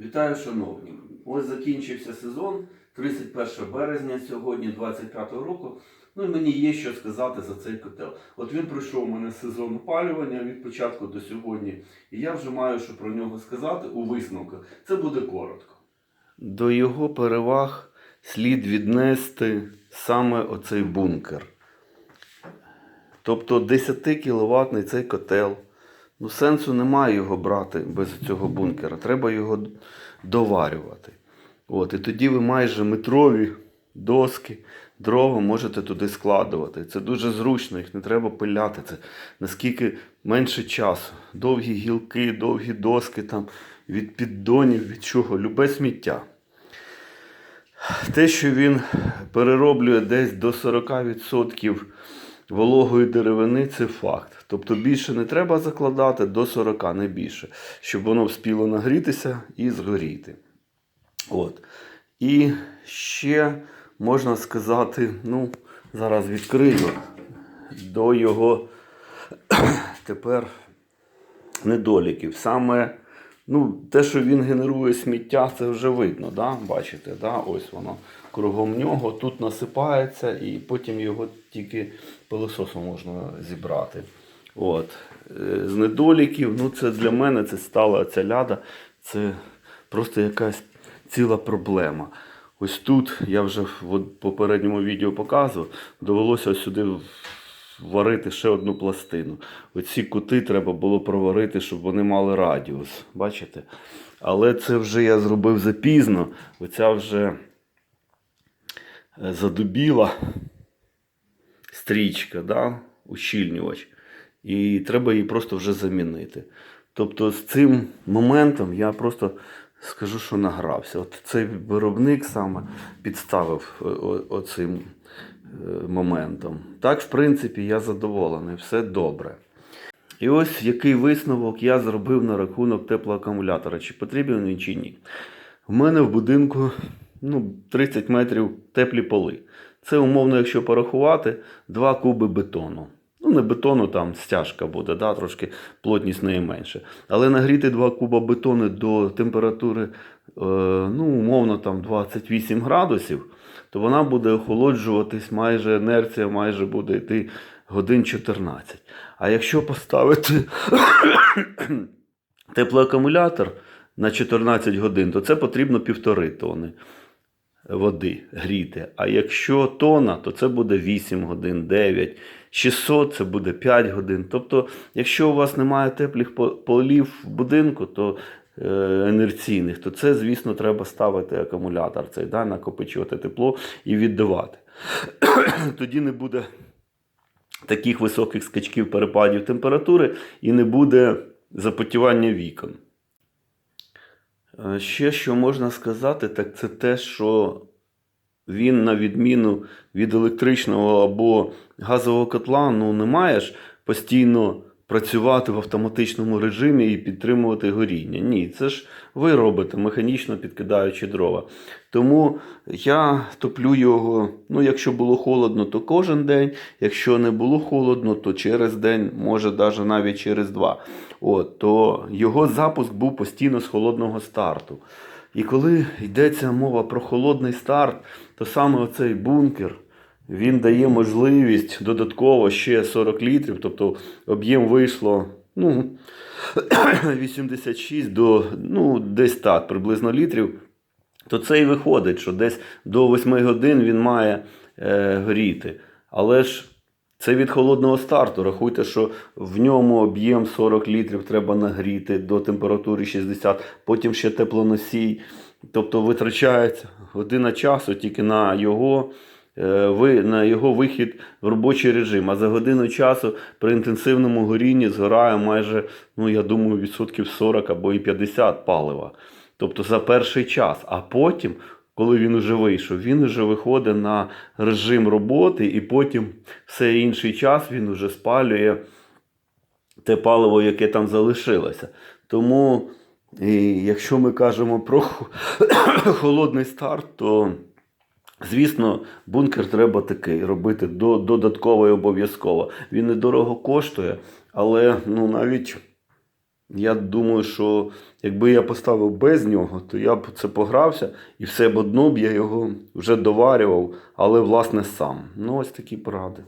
Вітаю, шановні. Ось закінчився сезон, 31 березня сьогодні, 25 року. Ну і мені є що сказати за цей котел. От він пройшов у мене сезон опалювання від початку до сьогодні, і я вже маю що про нього сказати у висновках. Це буде коротко. До його переваг слід віднести саме оцей бункер. Тобто 10 кіловатний цей котел. Ну, сенсу немає його брати без цього бункера. Треба його доварювати. От, і тоді ви майже метрові доски, дрова можете туди складувати. Це дуже зручно, їх не треба пиляти. Це наскільки менше часу. Довгі гілки, довгі доски там, від піддонів, від чого, любе сміття. Те, що він перероблює десь до 40% вологої деревини, це факт. Тобто більше не треба закладати до 40, не більше, щоб воно вспіло нагрітися і згоріти. От. І ще можна сказати, ну, зараз відкрию до його тепер недоліків. Саме ну, те, що він генерує сміття, це вже видно. Да? Бачите, да? ось воно кругом нього. Тут насипається, і потім його тільки пилососом можна зібрати. От. Е, З недоліків, ну це для мене це стала ця ляда, це просто якась ціла проблема. Ось тут я вже в попередньому відео показував, довелося сюди варити ще одну пластину. Оці кути треба було проварити, щоб вони мали радіус. Бачите? Але це вже я зробив запізно. Оця вже е, задубіла стрічка, да? ущільнювач. І треба її просто вже замінити. Тобто з цим моментом я просто скажу, що награвся. От цей виробник саме підставив е, оцим моментом. Так, в принципі, я задоволений, все добре. І ось який висновок я зробив на рахунок теплоакумулятора. Чи потрібен він чи ні. У мене в будинку ну, 30 метрів теплі поли. Це умовно, якщо порахувати, 2 куби бетону. Ну, не бетону, там стяжка буде, да, трошки плотність неї менше. Але нагріти 2 куба бетону до температури, е, ну, умовно, там 28 градусів, то вона буде охолоджуватись, майже інерція майже буде йти годин 14. А якщо поставити теплоакумулятор на 14 годин, то це потрібно півтори тони води гріти. А якщо тона, то це буде 8 годин, 9. 600 це буде 5 годин. Тобто, якщо у вас немає теплих полів в будинку, то е, інерційних, то це, звісно, треба ставити акумулятор, цей, да, накопичувати тепло і віддавати. Тоді не буде таких високих скачків перепадів температури і не буде запотівання вікон. Е, Ще що можна сказати, так це те, що він, на відміну від електричного або газового котла, ну не маєш постійно працювати в автоматичному режимі і підтримувати горіння. Ні, це ж ви робите, механічно підкидаючи дрова. Тому я топлю його, ну, якщо було холодно, то кожен день. Якщо не було холодно, то через день, може навіть через два. От, то його запуск був постійно з холодного старту. І коли йдеться мова про холодний старт, то саме оцей бункер він дає можливість додатково ще 40 літрів, тобто об'єм вийшло ну, 86 до ну, десь так, приблизно літрів. То це і виходить, що десь до 8 годин він має е, горіти. Але ж це від холодного старту. Рахуйте, що в ньому об'єм 40 літрів треба нагріти до температури 60, потім ще теплоносій. Тобто витрачається година часу тільки на його, е, на його вихід в робочий режим. А за годину часу при інтенсивному горінні згорає майже, ну я думаю, відсотків 40 або і 50 палива. Тобто за перший час. А потім, коли він вже вийшов, він вже виходить на режим роботи, і потім все інший час він вже спалює те паливо, яке там залишилося. Тому, і якщо ми кажемо про холодний старт, то Звісно, бункер треба такий робити до, додатково і обов'язково. Він недорого коштує, але ну, навіть Я думаю, що якби я поставив без нього, то я б це погрався і все б одно б я його вже доварював, але власне сам. Ну, ось такі поради.